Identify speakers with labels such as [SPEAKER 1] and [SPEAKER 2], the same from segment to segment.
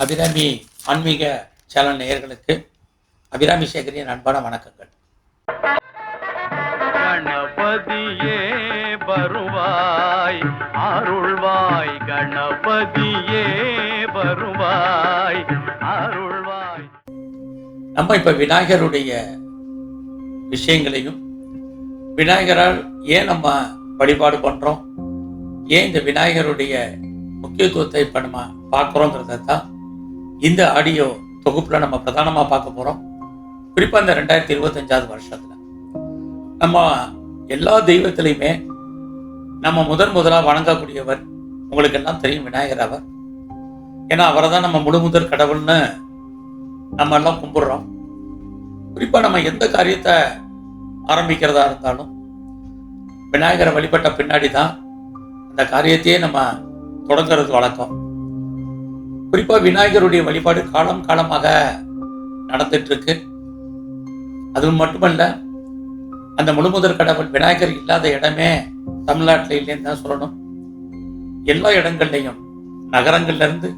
[SPEAKER 1] அபிராமி ஆன்மீக சேனல் நேயர்களுக்கு அபிராமி சேகரின் அன்பான வணக்கங்கள்.
[SPEAKER 2] கணபதியே வருவாய் அருள்வாய் கணபதியே வருவாய் அருள்வாய்.
[SPEAKER 1] நம்ம இப்ப விநாயகருடைய விஷயங்களையும் விநாயகரால் ஏன் நம்ம வழிபாடு பண்றோம்? ஏன் இந்த விநாயகருடைய முக்கியத்துவத்தை இப்ப நம்ம பார்க்குறோங்கிறத தான் இந்த ஆடியோ தொகுப்பில் நம்ம பிரதானமாக பார்க்க போகிறோம் குறிப்பாக இந்த ரெண்டாயிரத்தி இருபத்தஞ்சாவது வருஷத்தில். நம்ம எல்லா தெய்வத்திலையுமே நம்ம முதன் முதலாக வணங்கக்கூடியவர் உங்களுக்கு எல்லாம் தெரியும் விநாயகர் அவர். ஏன்னா அவரை தான் நம்ம முழு முதற் கடவுள்னு நம்ம எல்லாம் கும்பிடுறோம். குறிப்பாக நம்ம எந்த காரியத்தை ஆரம்பிக்கிறதா இருந்தாலும் விநாயகரை வழிபட்ட பின்னாடி தான் அந்த காரியத்தையே நம்ம தொடங்குறது வழக்கம். குறிப்பா விநாயகருடைய வழிபாடு காலம் காலமாக நடந்துட்டு இருக்கு அது மட்டுமல்ல அந்த முழுமுதற் கடவுள் விநாயகர் இல்லாத இடமே தமிழ்நாட்டில் இல்லைன்னு தான் சொல்லணும். எல்லா இடங்கள்லையும் நகரங்கள்லேருந்து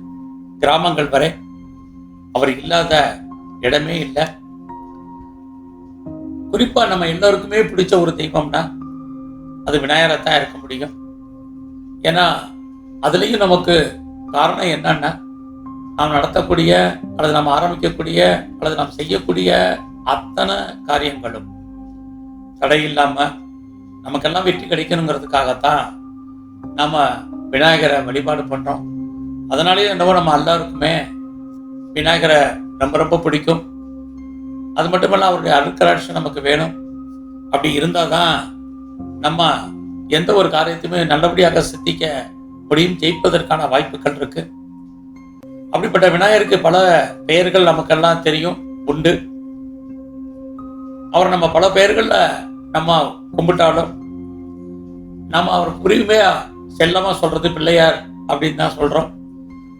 [SPEAKER 1] கிராமங்கள் வரை அவர் இல்லாத இடமே இல்லை. குறிப்பாக நம்ம எல்லோருக்குமே பிடிச்ச ஒரு தெய்வம்னா அது விநாயகரை தான் இருக்க முடியும். ஏன்னா அதுலேயும் நமக்கு காரணம் என்னன்னா நாம் நடத்தக்கூடிய அல்லது நாம் ஆரம்பிக்கக்கூடிய அல்லது நாம் செய்யக்கூடிய அத்தனை காரியங்களும் தடை இல்லாம நமக்கெல்லாம் வெற்றி கிடைக்கணுங்கிறதுக்காகத்தான் நம்ம விநாயகரை வழிபாடு பண்றோம். அதனாலேயே என்னவோ நம்ம எல்லாருக்குமே விநாயகரை ரொம்ப ரொம்ப பிடிக்கும். அது மட்டுமல்ல அவருடைய அருட்கராட்சி நமக்கு வேணும். அப்படி இருந்தால் தான் நம்ம எந்த ஒரு காரியத்தையுமே நல்லபடியாக சித்திக்க முடியும் ஜெயிப்பதற்கான வாய்ப்புகள் இருக்குது அப்படிப்பட்ட விநாயகருக்கு பல பெயர்கள் நமக்கெல்லாம் தெரியும் உண்டு. அவர் நம்ம பல பெயர்களில் நம்ம கும்பிட்டாலும் நம்ம அவர் புரியுமையா செல்லமா சொல்றது பிள்ளையார் அப்படின்னு தான் சொல்றோம்.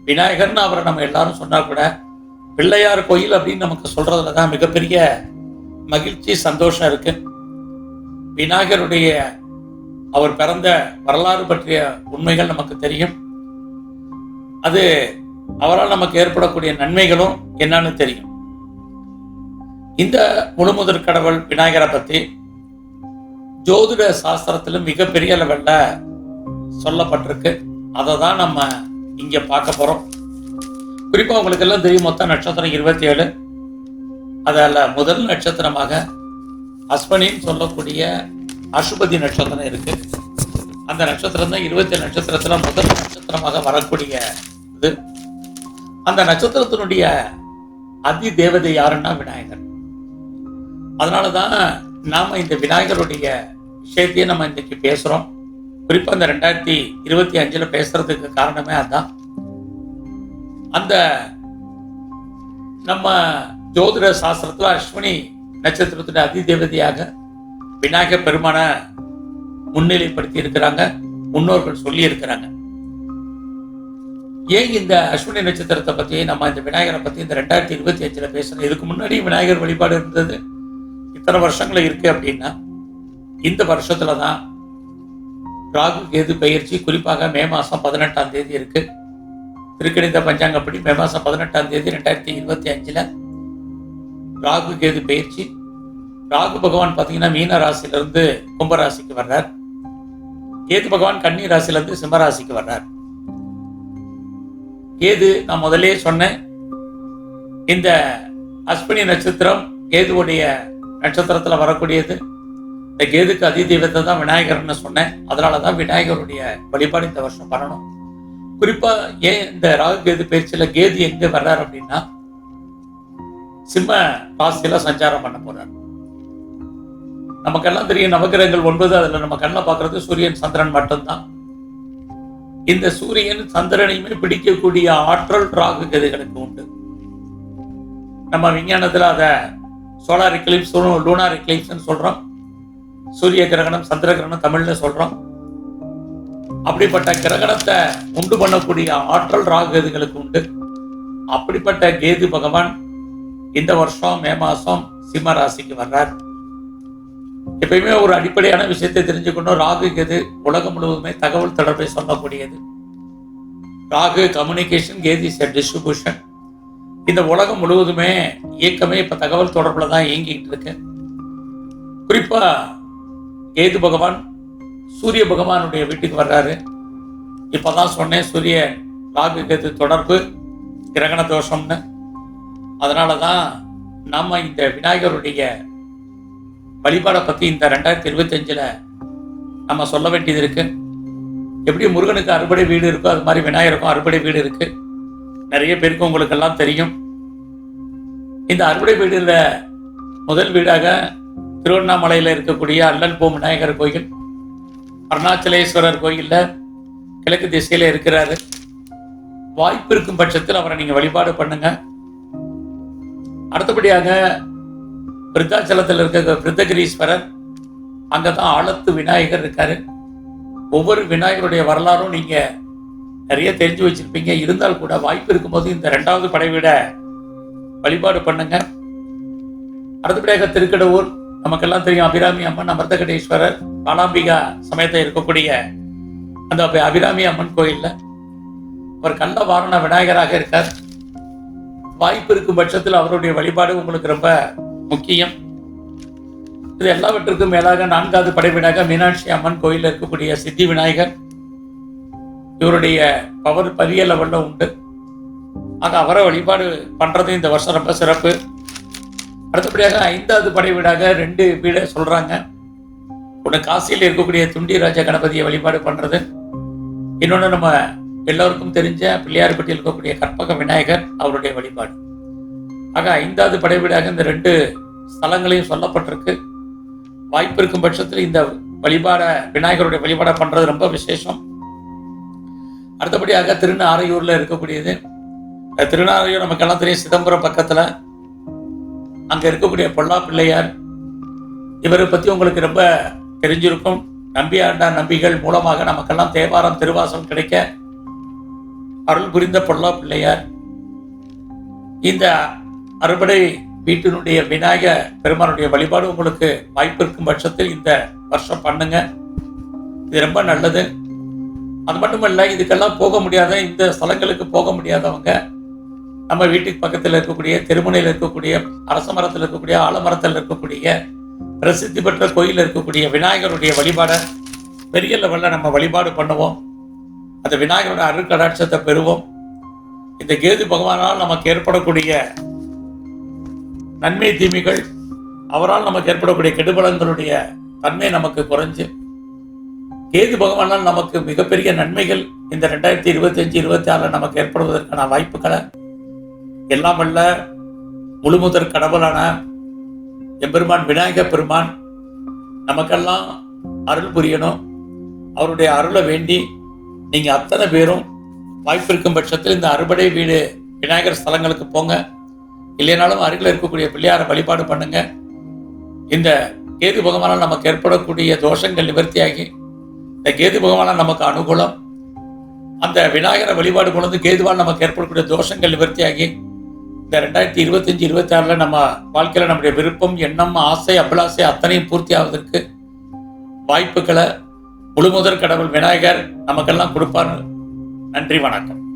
[SPEAKER 1] விநாயகர்னு அவரை நம்ம எல்லாரும் சொன்னா கூட பிள்ளையார் கோயில் அப்படின்னு நமக்கு சொல்றதுல தான் மிகப்பெரிய மகிழ்ச்சி சந்தோஷம் இருக்கு. விநாயகருடைய அவர் பிறந்த வரலாறு பற்றிய உண்மைகள் நமக்கு தெரியும். அது அவரால் நமக்கு ஏற்படக்கூடிய நன்மைகளும் என்னன்னு தெரியும். இந்த முழுமுதற் கடவுள் விநாயகரை பற்றி ஜோதிட சாஸ்திரத்திலும் மிகப்பெரிய லெவல்ல சொல்லப்பட்டிருக்கு. அதை தான் நம்ம இங்கே பார்க்க போறோம். குறிப்பாக உங்களுக்கு எல்லாம் தெரியும் மொத்தம் நட்சத்திரம் இருபத்தி ஏழு அதில் முதல் நட்சத்திரமாக அஸ்வனின்னு சொல்லக்கூடிய அசுபதி நட்சத்திரம் இருக்கு. அந்த நட்சத்திரம் தான் இருபத்தி ஏழு நட்சத்திரத்தில் முதல் நட்சத்திரமாக வரக்கூடிய இது. அந்த நட்சத்திரத்தினுடைய அதி தேவதை யாருன்னா விநாயகர். அதனாலதான் நாம இந்த விநாயகருடைய விஷயத்தையே நம்ம இன்றைக்கி பேசுறோம். குறிப்பாக இந்த ரெண்டாயிரத்தி இருபத்தி அஞ்சுல பேசுறதுக்கு காரணமே அதுதான் அந்த நம்ம ஜோதிட சாஸ்திரத்துல அஸ்வினி நட்சத்திரத்துடைய அதிதேவதையாக விநாயகர் பெருமான முன்னிலைப்படுத்தி இருக்கிறாங்க முன்னோர்கள் சொல்லி இருக்கிறாங்க ஏன் இந்த அஸ்வினி நட்சத்திரத்தை பத்தி நம்ம இந்த விநாயகரை பத்தி இந்த ரெண்டாயிரத்தி இருபத்தி அஞ்சுல பேசணும் இதுக்கு முன்னாடி விநாயகர் வழிபாடு இருந்தது. இத்தனை வருஷங்கள இருக்கு அப்படின்னா இந்த வருஷத்தில் தான் ராகு கேது பயிற்சி குறிப்பாக மே மாசம் பதினெட்டாம் தேதி இருக்கு. திருக்கணித பஞ்சாங்கப்படி மே மாசம் பதினெட்டாம் தேதி ரெண்டாயிரத்தி இருபத்தி அஞ்சுல ராகு கேது பயிற்சி. ராகு பகவான் பார்த்தீங்கன்னா மீன ராசியிலிருந்து கும்பராசிக்கு வர்றார். கேது பகவான் கன்னி ராசியிலிருந்து சிம்மராசிக்கு வர்றார். கேது நான் முதலே சொன்னேன். இந்த அஸ்வினி நட்சத்திரம் கேதுவுடைய நட்சத்திரத்துல வரக்கூடியது. இந்த கேதுக்கு அதிதெய்வத்தை தான் விநாயகர்னு சொன்னேன். அதனால தான் விநாயகருடைய வழிபாடு இந்த வருஷம் பண்ணணும். குறிப்பா ஏன் இந்த ராகு கேது பயிற்சியில் கேது எங்கே வர்றார் அப்படின்னா சிம்ம ராசியில் சஞ்சாரம் பண்ண போகிறார் நமக்கெல்லாம் தெரியும் நவகிரகங்கள் ஒன்பது அதுல நம்ம கண்ணில் பார்க்குறது சூரியன் சந்திரன் மட்டும்தான். இந்த சூரியன் சந்திரனையுமே பிடிக்கக்கூடிய ஆற்றல் ராகு கதிகளுக்கு உண்டு? நம்ம விஞ்ஞானத்தில் அதை சோலார் எக்லிப்ஸ் லூனார் எக்லிப்ஸ் சொல்றோம். சூரிய கிரகணம் சந்திர கிரகணம் தமிழ்ல சொல்றோம். அப்படிப்பட்ட கிரகணத்தை உண்டு பண்ணக்கூடிய ஆற்றல் ராகு கதிகளுக்கு உண்டு? அப்படிப்பட்ட கேது பகவான் இந்த வருஷம் மே மாசம் சிம்ம ராசிக்கு வர்றார். எப்பயுமே ஒரு அடிப்படையான விஷயத்தை தெரிஞ்சுக்கணும். ராகு கேது உலகம் முழுவதுமே தகவல் தொடர்பை சொல்லக்கூடியது. Rahu communication Ketu is distribution இந்த உலகம் முழுவதுமே இயக்கமே இப்போ தகவல் தொடர்பில் தான் இயங்கிட்டு இருக்கு. குறிப்பாக கேது பகவான் சூரிய பகவானுடைய வீட்டுக்கு வர்றாரு. இப்போ தான் சொன்னேன் சூரிய ராகு கேது தொடர்பு கிரகண தோஷம்னு. அதனால தான் நம்ம இந்த விநாயகருடைய வழிபாடை பற்றி இந்த ரெண்டாயிரத்தி இருபத்தஞ்சில் நம்ம சொல்ல வேண்டியது இருக்கு. எப்படி முருகனுக்கு அறுபடை வீடு இருக்கோ அது மாதிரி விநாயகருக்கும் அறுபடை வீடு இருக்கு. நிறைய பேருக்கு உங்களுக்கு எல்லாம் தெரியும். இந்த அறுபடை வீடுல முதல் வீடாக திருவண்ணாமலையில் இருக்கக்கூடிய அல்லல் பூ விநாயகர் கோயில் அருணாச்சலேஸ்வரர் கோயிலில் கிழக்கு திசையில் இருக்கிறாரு. வாய்ப்பு இருக்கும் பட்சத்தில் அவரை நீங்கள் வழிபாடு பண்ணுங்க. அடுத்தபடியாக விருத்தாச்சலத்தில் இருக்க விருத்தகிரீஸ்வரர் அங்கதான் ஆழத்து விநாயகர் இருக்காரு. ஒவ்வொரு விநாயகருடைய வரலாறும் நீங்கள் நிறைய தெரிஞ்சு வச்சிருப்பீங்க. இருந்தால் கூட வாய்ப்பு இருக்கும்போது இந்த ரெண்டாவது படைவிட வழிபாடு பண்ணுங்க. அடுத்தபடியாக திருக்கடவுர் நமக்கெல்லாம் தெரியும் அபிராமி அம்மன் அமிர்தகடேஸ்வரர் பாலாம்பிகா சமயத்தில் இருக்கக்கூடிய அந்த அபிராமி அம்மன் கோயிலில் அவர் கள்ள வாரண விநாயகராக இருக்கார். வாய்ப்பு இருக்கும் பட்சத்தில் அவருடைய வழிபாடு உங்களுக்கு ரொம்ப முக்கியம். இது எல்லாவற்றுக்கும் மேலாக நான்காவது படைவீடாக மீனாட்சி அம்மன் கோயிலில் இருக்கக்கூடிய சித்தி விநாயகர் இவருடைய பவர் பெரிய லெவலில் உண்டு. ஆக அவரை வழிபாடு பண்ணுறது இந்த வருஷம் ரொம்ப சிறப்பு. அடுத்தபடியாக ஐந்தாவது படை வீடாக ரெண்டு வீடை சொல்கிறாங்க ஒன்று காசியில் இருக்கக்கூடிய துண்டி ராஜ கணபதியை வழிபாடு பண்ணுறது இன்னொன்று நம்ம எல்லோருக்கும் தெரிஞ்ச பிள்ளையார்பட்டியில் இருக்கக்கூடிய கற்பக விநாயகர் அவருடைய வழிபாடு. ஆக ஐந்தாவது படைவீடாக இந்த ரெண்டு ஸ்தலங்களையும் சொல்லப்பட்டிருக்கு. வாய்ப்பு இருக்கும் பட்சத்தில் இந்த வழிபாட விநாயகருடைய வழிபாட பண்ணுறது ரொம்ப விசேஷம். அடுத்தபடியாக திருநாரையூரில் இருக்கக்கூடியது. திருநாரையூர் நமக்கு நமக்கெல்லாம் தெரியும் சிதம்பரம் பக்கத்தில். அங்கே இருக்கக்கூடிய பொல்லா பிள்ளையார் இவரை பற்றி உங்களுக்கு ரொம்ப தெரிஞ்சிருக்கும். நம்பியாண்டா நம்பிகள் மூலமாக நமக்கெல்லாம் தேவாரம் திருவாசம் கிடைக்க அருள் புரிந்த பொல்லா பிள்ளையார் இந்த அறுபடை வீட்டினுடைய விநாயக பெருமானுடைய வழிபாடு உங்களுக்கு வாய்ப்பு இருக்கும் பட்சத்தில் இந்த வருஷம் பண்ணுங்க. இது ரொம்ப நல்லது. அது மட்டும் இல்லை இதுக்கெல்லாம் போக முடியாத இந்த ஸ்தலங்களுக்கு போக முடியாதவங்க நம்ம வீட்டுக்கு பக்கத்தில் இருக்கக்கூடிய திருமுனையில் இருக்கக்கூடிய அரச மரத்தில் இருக்கக்கூடிய ஆலமரத்தில் இருக்கக்கூடிய பிரசித்தி பெற்ற கோயிலில் இருக்கக்கூடிய விநாயகருடைய வழிபாடை பெரிய லெவலில் நம்ம வழிபாடு பண்ணுவோம். அந்த விநாயகரோட அருட்கடாட்சத்தை பெறுவோம். இந்த கேது பகவானால் நமக்கு ஏற்படக்கூடிய நன்மை தீமைகள் அவரால் நமக்கு ஏற்படக்கூடிய கெடுபலங்களுடைய தன்மை நமக்கு குறைஞ்சு கேது பகவானால் நமக்கு மிகப்பெரிய நன்மைகள் இந்த ரெண்டாயிரத்தி இருபத்தி அஞ்சு இருபத்தி ஆறில் நமக்கு ஏற்படுவதற்கான வாய்ப்புகளை எல்லாம் வல்ல முழுமுதற் கடவுளான எம்பெருமான் விநாயக பெருமான் நமக்கெல்லாம் அருள் புரியணும். அவருடைய அருளை வேண்டி நீங்கள் அத்தனை பேரும் வாய்ப்பு இருக்கும் பட்சத்தில் இந்த அறுபடை வீடு விநாயகர் ஸ்தலங்களுக்கு போங்க. இல்லைனாலும் அருகில் இருக்கக்கூடிய பிள்ளையாரை வழிபாடு பண்ணுங்க. இந்த கேது பகவானால் நமக்கு ஏற்படக்கூடிய தோஷங்கள் நிவர்த்தியாகி இந்த கேது பகவானால் நமக்கு அனுகூலம். அந்த விநாயகரை வழிபாடு கொண்டு கேதுவால் நமக்கு ஏற்படக்கூடிய தோஷங்கள் நிவர்த்தியாகி இந்த ரெண்டாயிரத்தி இருபத்தஞ்சு இருபத்தி ஆறில் நம்ம வாழ்க்கையில் நம்முடைய விருப்பம் எண்ணம் ஆசை அபிலாசை அத்தனையும் பூர்த்தி ஆவதற்கு வாய்ப்புகளை முழுமுதற் கடவுள் விநாயகர் நமக்கெல்லாம் கொடுப்பார். நன்றி வணக்கம்.